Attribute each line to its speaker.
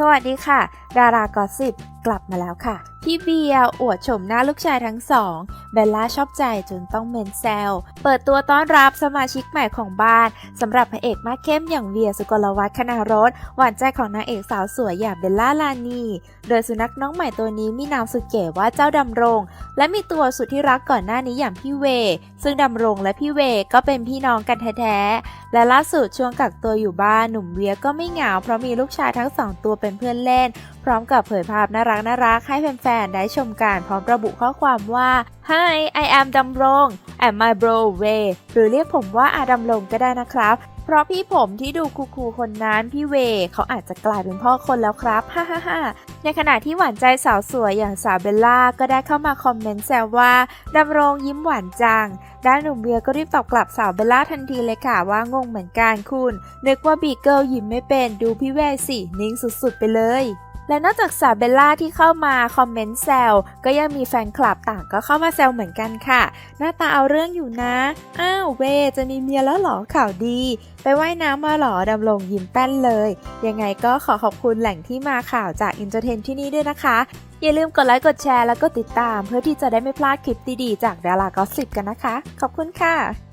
Speaker 1: สวัสดีค่ะ ดารากอสิบ กลับมาแล้วค่ะ พี่เบียร์อวดชมหน้าลูกชายทั้งสองเบลล่าชอบใจจนต้องเมนแซวเปิดตัวต้อนรับสมาชิกใหม่ของบ้านสำหรับพระเอกมาสเข้มอย่างเวียสุกลวัฒน์คณารสหวานใจของนางเอกสาวสวยอย่างเบลล่าลานีโดยสุนัขน้องใหม่ตัวนี้มีนามสุดเก๋ว่าเจ้าดำรง และมีตัวสุดที่รักก่อนหน้านี้อย่างพี่เว ซึ่งดำรงและพี่เวก็เป็นพี่น้องกันแท้ๆและล่าสุดช่วงกักตัวอยู่บ้านหนุ่มเวียก็ไม่เหงาเพราะมีลูกชายทั้งสองตัวเป็นเพื่อนเล่น พร้อมกับเผยภาพน่ารักน่ารักให้แฟนๆ ได้ชมกันพร้อมระบุข้อความว่า Hi I am ดำรง and my bro Way หรือเรียกผมว่าอาดำรงก็ได้นะครับ เพราะพี่ผมที่ดูคูลๆคนนั้นพี่เว เขาอาจจะกลายเป็นพ่อคนแล้วครับฮ่าฮ่าฮ่าในขณะที่หวานใจสาวสวยอย่างสาวเบลล่าก็ได้เข้ามาคอมเมนต์แซวว่าดำรงยิ้มหวานจังด้านหนุ่มเบียก็รีบตอบกลับสาวเบลล่าทันทีเลยค่ะว่างงเหมือนกันคุณนึกว่าบีเกิลยิ้มไม่เป็นดูพี่แวร์สินิ่งสุดๆไปเลย และนอกจากสาวเบลล่าที่เข้ามาคอมเมนต์แซวก็ยังมีแฟนคลับต่างก็เข้ามาแซวเหมือนกันค่ะ หน้าตาเอาเรื่องอยู่นะ อ้าวเวจะมีเมียแล้วหรอข่าวดี ไปว่ายน้ำมาหรอดำรงยิ้มแป้นเลย ยังไงก็ขอขอบคุณแหล่งที่มาข่าวจากอินเตอร์เทนที่นี่ด้วยนะคะ อย่าลืมกดไลค์กดแชร์แล้วก็ติดตาม เพื่อที่จะได้ไม่พลาดคลิปดีๆจากดารากอสิบกันนะคะ ขอบคุณค่ะ